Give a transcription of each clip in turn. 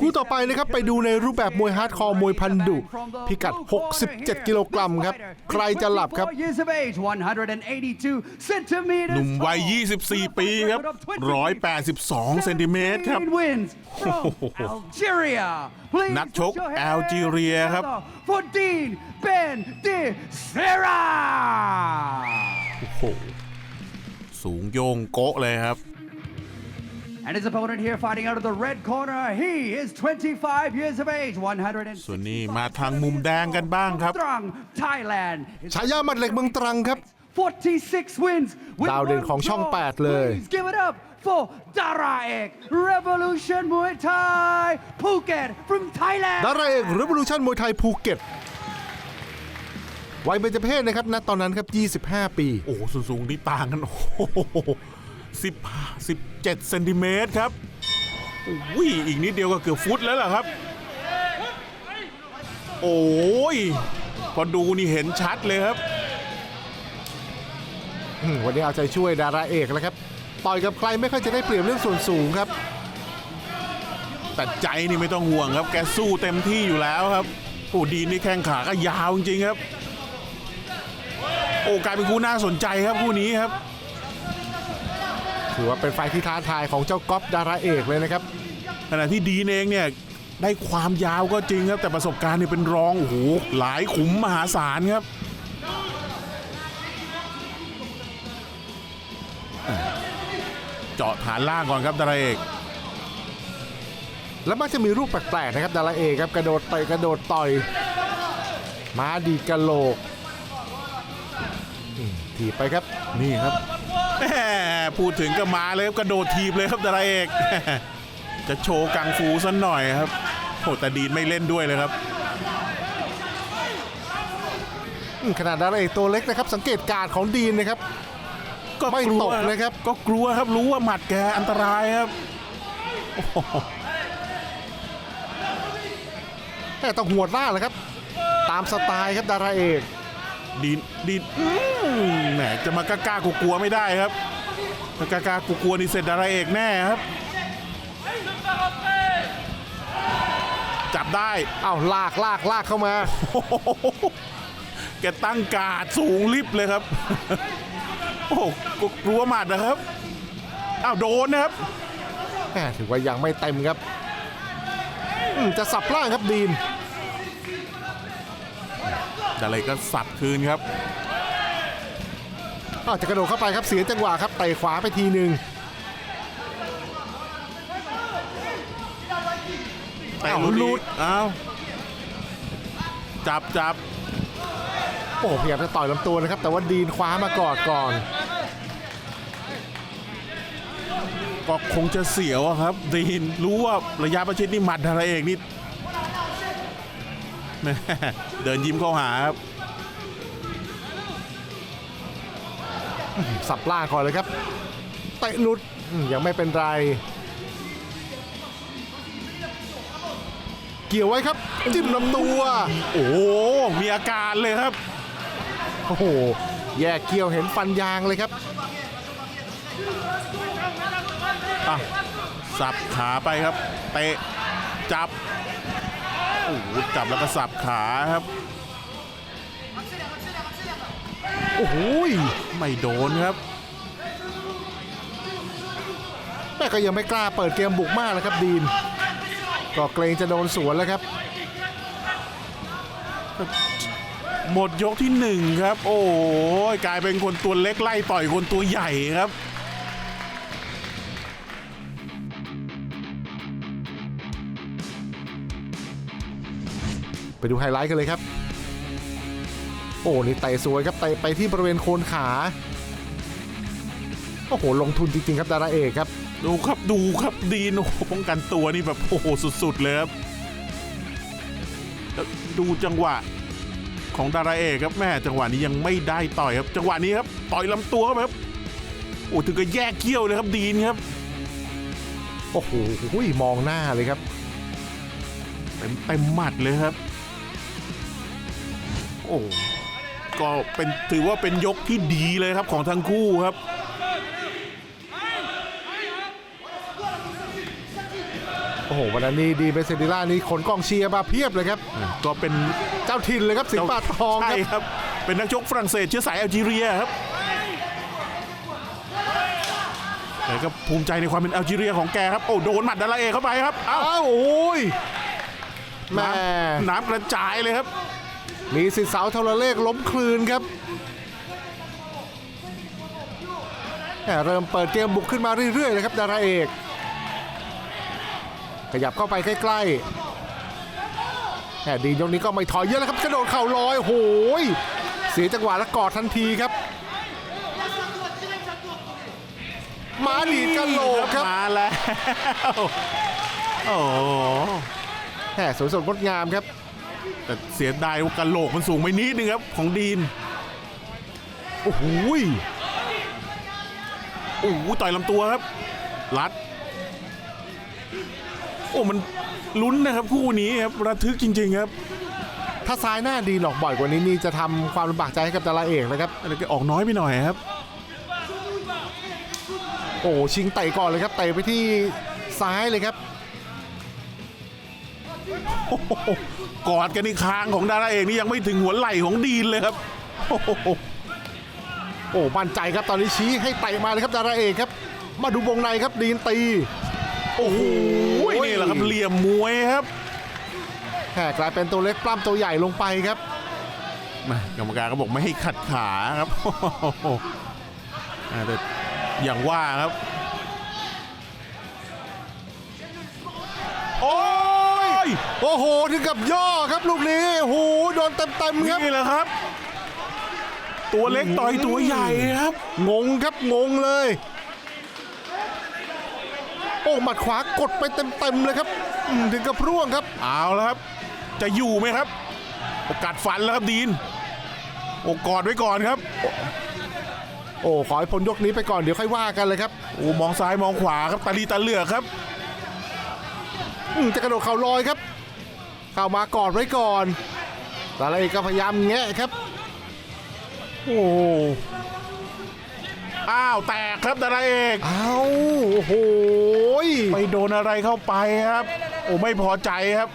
คู่ต่อไปนะครับไปดูในรูปแบบมวยฮาร์ดคอร์มวยพันดุพิกัด 67 กิโลกรัมครับ ใครจะหลับครับ years of age, 182 centimeters หนุ่มวัย tall. 24 ปีครับ 182 เซนติเมตรครับ17 wins from Algeria. Please นักชก put your hands แอลจีเรียครับ together For Dean Ben de Sera. โอ้โห สูงโยงโกะเลยครับ And his opponent here fighting out of the red corner, he is 25 years of age, 100. ส่วนนี้มาทางมุมแดงกันบ้างครับ Strong Thailand. His ฉายาหมัดเหล็กเมืองตรังครับ 46 wins. with ดาวเด่น one ของช่อง draw. 8เลย Please give it up for Daraek Revolution Muay Thai Phuket from Thailand. ดาราเอกรีวอลูชั่นมวยไทยภูเก็ตวัยเบญจเพศนะครับณตอนนั้นครับ 25 ปี โอ้โหสูงสูงนี่ต่างกัน โอ้โห สิบสิบเจ็ดเซนติเมตรครับอุ้ยอีกนิดเดียวก็เกือบฟุตแล้วล่ะครับ โอ้ยพอดูนี่เห็นชัดเลยครับอืมวันนี้เอาใจช่วยดาราเอกแล้วครับ ต่อยกับใครไม่ค่อยจะได้เปรียบเรื่องส่วนสูงครับ แต่ใจนี่ไม่ต้องห่วงครับ แกสู้เต็มที่อยู่แล้วครับโอ้ดีนนี่แข้งขาก็ยาวจริงๆครับ โอ้กลายเป็นคู่น่าสนใจครับคู่นี้ครับ ถือว่าเป็นไฟล์ที่ท้าทายของเจ้าก๊อฟดาราเอกเลยนะครับขณะที่ดีนเองเนี่ยได้ความยาวก็จริงครับ แต่ประสบการณ์เนี่ยเป็นรองโอ้โหหลายขุมมหาศาลครับเจาะฐานล่างก่อนครับดาราเอก แล้วมักจะมีรูปแปลกๆนะครับดาราเอกครับกระโดดเตะกระโดดต่อยมาดีดกระโหลกอืมถีบไปครับนี่ครับ แหมพูดถึงก็มาเลยครับกระโดดทีบเลยครับดาราเอก จะโชว์กังฟูสันหน่อยครับโหแต่ดีนไม่เล่นด้วยเลยครับอืมขนาดดาราเอกตัวเล็กนะครับ สังเกตการณ์ของดีนนะครับ ก็ไม่กลัวตกเลยครับ ก็กลัวครับรู้ว่าหมัดแกอันตรายครับแต่ต้องหัวดหน้าแหละครับ ตามสไตล์ครับดาราเอก ดีดีนอืมแหมจะมากล้ากลัวๆไม่ได้ครับถ้ากล้ากลัวๆนี่เสร็จดาราเอกแน่ครับ จับได้เอ้าลากลากลากเข้ามาโอ้โหแกตั้งกาดสูงลิบเลยครับ โอ้โหกลัวหมัดนะครับอ้าวโดนนะครับแม่ถือว่ายังไม่เต็มครับจะสับล่างครับดีน ดาราเอกก็สับคืนครับอ้าวจะกระโดดเข้าไปครับเสียจังหวะครับเตะขวาไปทีหนึ่งแต่อ้าวลุดหลุอีดกอ้าวจับจับโอ้พยายามจะต่อยลำตัวนะครับ แต่ว่าดีนคว้ามากอดก่อนก็คงจะเสียวอะครับดีนรู้ว่าระยะประชิดนี่หมัดดาราเอกนี่แม่ เดินยิ้มเข้าหาครับสับล่างก่อนเลยครับเตะหลุดอืมยังไม่เป็นไร เกี่ยวไว้ครับ จิ้มลำตัว โอ้โหมีอาการเลยครับ โอ้โห แยกเกี่ยวเห็นฟันยางเลยครับอะสับขาไปครับ เตะจับโอ้โหจับแล้วก็สับขาครับโอ้โหไม่โดนครับแม่ก็ยังไม่กล้าเปิดเกมบุกมากเลยครับดีนก็เกรงจะโดนสวนแล้วครับ หมดยกที่หนึ่งครับ โอ้ยกลายเป็นคนตัวเล็กไล่ต่อยคนตัวใหญ่ครับ ไปดูไฮไลท์กันเลยครับ โอ้นี่เตะสวยครับเตะไปที่บริเวณโคนขาโอ้โหลงทุนจริงๆครับดาราเอกครับ ดูครับดูครับดีนโอ้โหป้องกันตัวนี่แบบโอ้โหสุดๆเลยครับแล้วดูจังหวะของดาราเอกครับแม่จังหวะนี้ยังไม่ได้ต่อยครับ จังหวะนี้ครับต่อยลำตัวครับโอ้ถึงกับแยกเขี้ยวเลยครับดีนครับโอ้โหมองหน้าเลยครับเต็มเต็มหมัดเลยครับโอ้ก็เป็นถือว่าเป็นยกที่ดีเลยครับของทั้งคู่ครับโโอ้โหวันนั้นนี่ดีเบเซดิล่านี่ขนกองเชียร์มาเพียบเลยครับ ก็เป็นเจ้าถิ่นเลยครับสิงห์ป่าทองคใช่รับครับ เป็นนักชกฝรั่งเศสเชื้อสายแอลจีเรียครับแต่ก็ภูมิใจในความเป็นแอลจีเรียของแกครับโอ้โดนหมัดดาราเอกเข้าไปครับเอ้าอ้าวโอ้ยแม่น้ำน้ำกระจายเลยครับ มีสิทธิ์สาวโทรเลขล้มคลืนครับแหม่เริ่มเปิดเกมบุกขึ้นมาเรื่อยๆเลยครับดาราเอก ขยับเข้าไปใกล้ๆแหม่ดีนยกนี้ก็ไม่ถอยเยอะแล้วครับกระโดดเข่าลอยโอ้โหยเสียจังหวะแล้วกอดทันทีครับหมาดีดกันโหลกครับมาแล้วโอ้โหแหมสวยสดงดงามครับ แต่เสียดายว่ากระโหลกมันสูงไปนิดนึงครับของดีน โอ้โหยโอ้โหต่อยลำตัวครับ รัด โอ้ มันลุ้นนะครับคู่นี้ครับระทึกจริง ๆครับ ถ้าซ้ายหน้าดีนออกบ่อยกว่านี้นี่จะทำความลำบากใจให้กับดาราเอกนะครับ อะไรก็ออกน้อยไปหน่อยครับ โอ้ชิงเตะก่อนเลยครับเตะไปที่ซ้ายเลยครับโอ้โห กอดกันในคางของดาราเอกนี่ยังไม่ถึงหัวไหล่ของดีนเลยครับ โอ้โหโอ้มั่นใจครับตอนนี้ชี้ให้เตะมาเลยครับดาราเอกครับ มาดูวงในครับดีนตี โอ้โหนี่แหละครับเหลี่ยมมวยครับแหมกลายเป็นตัวเล็กปล้ำตัวใหญ่ลงไปครับแม่กรรมการก็บอกไม่ให้ขัดขาครับอ่าแต่อย่างว่าครับ โอ้ ยโอ้โหถึงกับย่อครับลูกนี้โอ้โหโดนเต็มๆครับนี่แหละครับ ตัวเล็กต่อยตัวใหญ่ครับ งงครับงงเลย โอ้หมัดขวากดไปเต็มๆเลยครับอืมถึงกับร่วงครับ เอาแล้วครับ จะอยู่ไหมครับ โอกาสฟันแล้วครับดีนโอกอดไว้ก่อนครับ โอ้ขอให้พ้นยกนี้ไปก่อนเดี๋ยวค่อยว่ากันเลยครับโอ้มองซ้ายมองขวาครับตาลีตาเหลือกครับอืม จะกระโดดเข่าลอยครับ เข้ามากอดไว้ก่อนดาราเอกก็พยายามแงะครับ โอ้อ้าวแตกครับดาราเอกเอาโอ้โหยไปโดนอะไรเข้าไปครับ โอ้ไม่พอใจครับ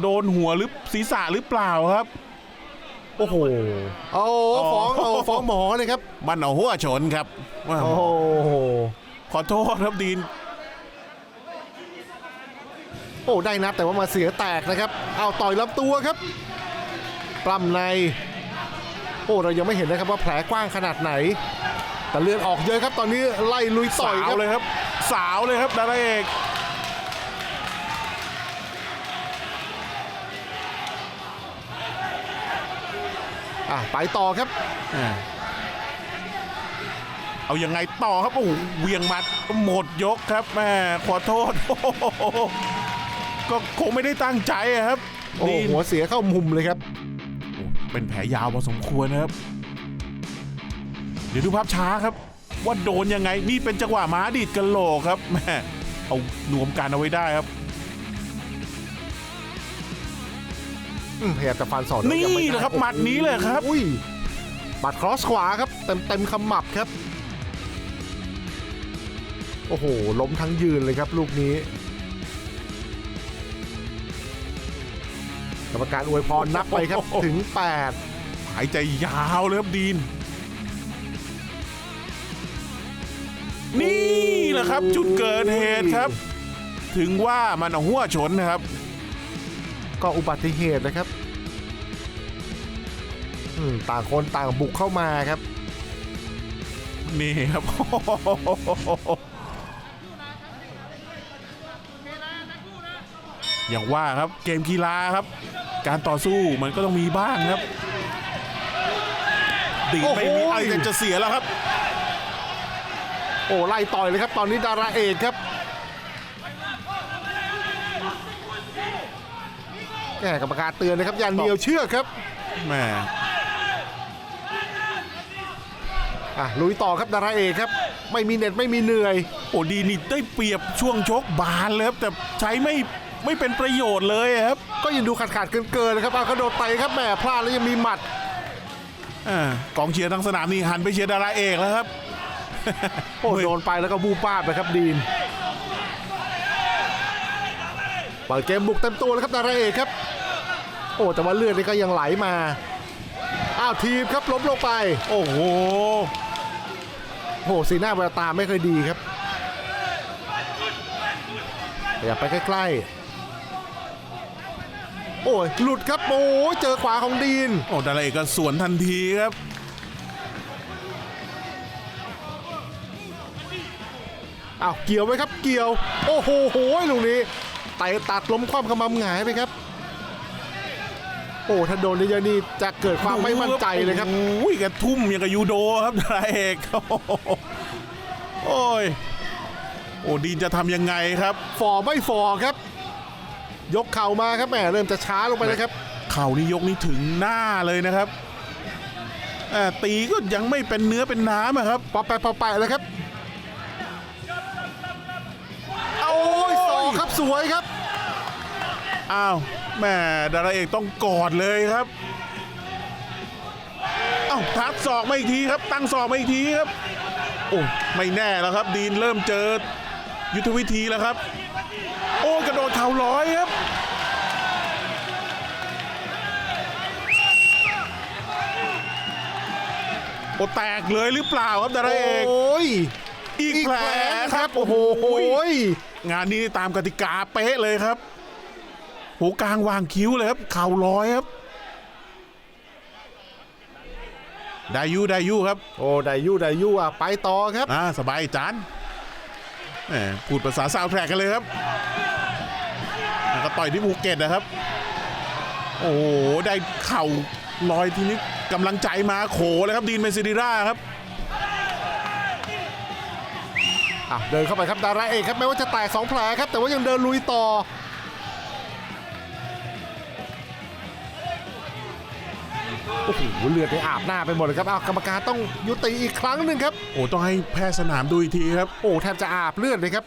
โดนหัวหรือศีรษะหรือเปล่าครับ โอ้โหเอาฟ้องเอาฟ้องหมอเลยครับ มันเอาหัวชนครับว่าโอ้โหขอโทษครับดีน โอ้ได้นับแต่ว่ามาเสียแตกนะครับเอาต่อยลำตัวครับปล้ำในโอ้เรายังไม่เห็นนะครับว่าแผลกว้างขนาดไหน แต่เลือดออกเยอะครับตอนนี้ไล่ลุยต่สาอยควรับเลยครับ สาวเลยครับดาราเอกอะไปต่อครับอ่าเอายังไงต่อครับโอ้โหเหวียงหมัดหมดยกครับแม่ขอโทษโอ้โห ก็คงไม่ได้ตั้งใจอะครับโอ้ดีนหัวเสียเข้ามุมเลยครับ เป็นแผลยาวพอสมควรนะครับ เดี๋ยวดูภาพช้าครับ ว่าโดนยังไงนี่เป็นจังหวะม้าดีดกันโหลกครับแม่เอานวมกันเอาไว้ได้ครับ อืมพยายามจะฟันศอกแต่ว่ายังไม่นี่ได้แหละครับหมัดนี้เลยครับ อุ้ยหมัดครอสขวาครับ เต็มเต็มขมับครับ โอ้โห ล้มทั้งยืนเลยครับ ลูกนี้ กรรมการอวยพรนับไปครับโอ้โหถึงหายใจยาวเลยครับดีน นี่แหละครับจุดเกิดเหตุครับ ถึงว่ามันเอาหัวชนนะครับ8ก็อุบัติเหตุนะครับอืมต่างคนต่างบุกเข้ามาครับ นี่ครับ อย่างว่าครับเกมกีฬาครับ การต่อสู้มันก็ต้องมีบ้างครับดีดไม่มีโอ้โหอะไรจะเสียแล้วครับ โอ้ไล่ต่อยเลยครับ ตอนนี้ดาราเอกครับแหมกรรมการเตือนนะครับ อย่าเหนียวเชือกครับแหมอะลุยต่อครับดาราเอกครับ ไม่มีเหน็ดไม่มีเหนื่อย โอ้ดีนี่ได้เปรียบช่วงชกบานเลยครับแต่ใช้ไม่ ไม่เป็นประโยชน์เลยครับ ก็ยังดูขาดขาดเกินเกินๆนะครับเอากระโดดเตะครับแหมพลาดแล้วยังมีหมัดอากองเชียร์ทั้งสนามนี่หันไปเชียร์ดาราเอกแล้วครับโอ้โดนไปแล้วก็บูป้าบไปครับดีนเปิดเกมบุกเต็มตัวแล้วครับดาราเอกครับ โอ้แต่ว่าเลือดนี่ก็ยังไหลมาอ้าวทีมครับล้มลงไป โอ้โหโอ้โหสีหน้าแววตาไม่ค่อยดีครับอย่าไปใกล้ๆ โอ้ยหลุดครับโอ้ยเจอขวาของดีนโอ้ดาราเอกก็สวนทันทีครับอ้าวเกี่ยวไหมครับเกี่ยว โอ้โหโหยลูกนี้ไต่ตัดล้มคว่ำขมำหงายไปครับ โอ้ถ้าโดนเยอะๆนี่จะเกิดความไม่มั่นใจเลยครับโอ้ยกระทุ่มอย่างกับยูโดครับดาราเอกโอ้โหโอ้ยโอ้ดีนจะทำยังไงครับ ฟอร์ไม่ฟอร์ครับ ยกเข่ามาครับแหมเริ่มจะช้าลงไปเลยครับ เข่านี่ยกนี่ถึงหน้าเลยนะครับอ่าตีก็ยังไม่เป็นเนื้อเป็นน้ำอะครับปอแปะปอแปะเลยครับโอ้ยสองครับสวยครับอ้าวแม่ดาราเอกต้องกอดเลยครับเอ้าทัดศอกมาอีกทีครับ ตั้งศอกมาอีกทีครับโอ้ไม่แน่แล้วครับ ดีนเริ่มเจอยุทธวิธีแล้วครับ ข่าร้อยครับโอ้แตกเลยหรือเปล่าครับดาราเอกโอ้ยอีกอีกแผแผลลคครัรับบโอ้โหงานนี้ตามกติกาเป๊ะเลยครับหูกลางวางคิ้วเลยครับเข่าร้อยครับได้อยูได้อยูครับ โอ้ได้ยู่ได้ยู่อะไปต่อครับอ่าสบายจานแหมพูดภาษาซาวด์แทร็กกันเลยครับแล้วก็ ต่อยที่ภูเก็ตนะครับ โอ้โห ได้เข่าลอยทีนี้กำลังใจมาโขเลยครับดีนเมซิดิราครับอะเดินเข้าไปครับดาราเอกครับแม้ว่าจะแตกสองแผลครับ แต่ว่ายังเดินลุยต่อ โอ้โหเลือดในอาบหน้าไปหมดเลยครับอ้าวกรรมการต้องยุติอีกครั้งหนึ่งครับ โอ้ต้องให้แพทย์สนามดูอีกทีครับ โอ้แทบจะอาบเลือดเลยครับ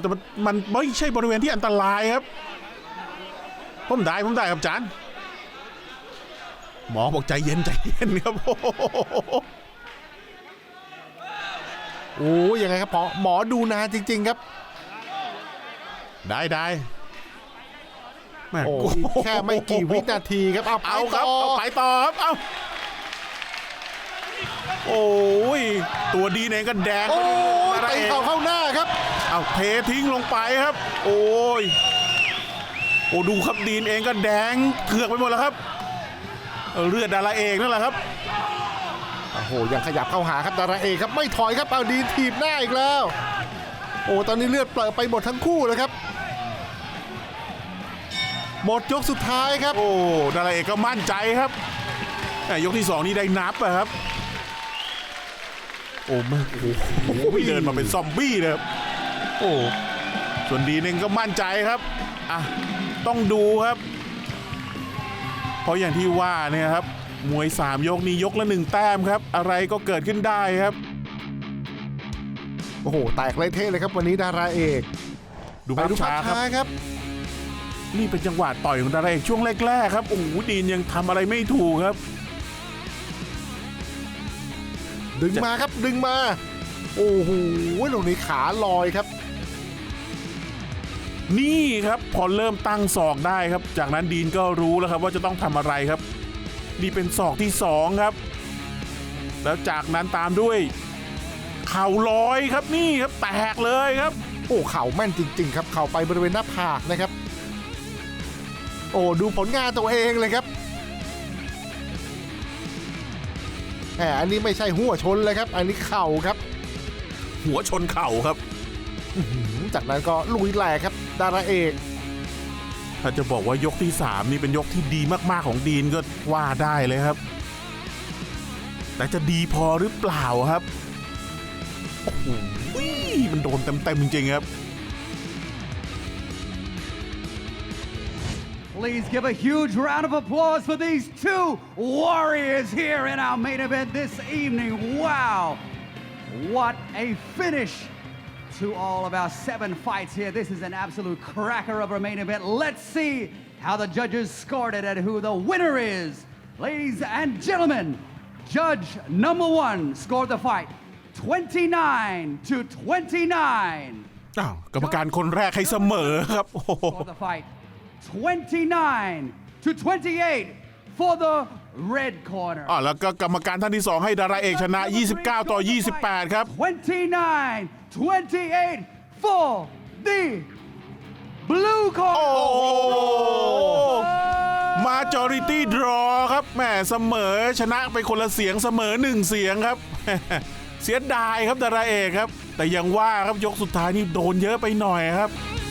แต่มันมันไม่ใช่บริเวณที่อันตรายครับ ผมได้ผมได้ครับจานหมอบอกใจเย็นใจเย็นครับโอ้โหโอ้ยังไงครับหมอหมอดูนานจริง ๆครับ ได้ได้แม่โอ้อีกแค่ไม่กี่วินาทีครับเอาไปเอาครับต่อเอาไปต่อครับเอาโอ้ยตัวดีเองก็แดงโอ้ยอะไรตีเองเข่าเข้าหน้าครับ เอาเททิ้งลงไปครับ โอ้ยโอ้ดูครับดีนเองก็แดงเถือกไปหมดแล้วครับเออเลือดดาราเอกนั่นแหละครับโอ้โหยังขยับเข้าหาครับดาราเอกครับไม่ถอยครับเอาดีนถีบหน้าอีกแล้ว โอ้ตอนนี้เลือดเปลอะไปหมดทั้งคู่เลยครับ หมดยกสุดท้ายครับ โอ้ดาราเอกก็มั่นใจครับแต่ยกที่สองนี่ได้นับอะครับ โอ้ไม่โอ้โหเดินมาเป็นซอมบี้เลยครับ โอ้ส่วนดีนึงก็มั่นใจครับอะต้องดูครับ เพราะอย่างที่ว่าเนี่ยครับ มวยสามยกนี้ยกละหนึ่งแต้มครับ อะไรก็เกิดขึ้นได้ครับ โอ้โหแตกเลยเทะเลยครับวันนี้ดาราเอกดูไปภาพดูภาช้าพครับ ช้าครับ นี่เป็นจังหวะต่อยของดาราเอกช่วงแรกๆครับโอ้โหดีนยังทำอะไรไม่ถูกครับ ดึงมาครับดึงมา โอ้โหลูกนี้ขาลอยครับ นี่ครับพอเริ่มตั้งศอกได้ครับ จากนั้นดีนก็รู้แล้วครับว่าจะต้องทำอะไรครับ นี่เป็นศอกที่สองครับ แล้วจากนั้นตามด้วย เข่าลอยครับนี่ครับแตกเลยครับ โอ้เข่าแม่นจริง ๆ ครับ เข่าไปบริเวณหน้าผากนะครับ โอ้ดูผลงานตัวเองเลยครับแหมอันนี้ไม่ใช่หัวชนเลยครับ อันนี้เข่าครับ หัวชนเข่าครับ จากนั้นก็ลุยแหลกครับ ดาราเอกถ้าจะบอกว่ายกที่สามนี่เป็นยกที่ดีมากๆของดีนก็ว่าได้เลยครับ แต่จะดีพอหรือเปล่าครับโอ้โหมันโดนเต็มๆจริงๆครับ Please give a huge round of applause for these two warriors here in our main event this evening. Wow. What a finish to all of our seven fights here. This is an absolute cracker of our main event. Let's see how the judges scored it and who the winner is. Ladies and gentlemen, judge number one scored the fight 29 to 29 อ้าวกรรมการคนแรกให้เสมอครับโอ้โห for the fight. 29 to 28 for the red corner. อ่าแล้วก็กรรมการท่านที่ 2 ให้ดาราเอกชนะ 29 ต่อ 28 ครับ 29 28 for the blue โอ้ corner. มาจอริตี้ดรอครับแหมเสมอชนะไปคนละเสียงเสมอหนึ่งเสียงครับ เสียดายครับดาราเอกครับ แต่ยังว่าครับยกสุดท้ายนี่โดนเยอะไปหน่อยครับ Oh,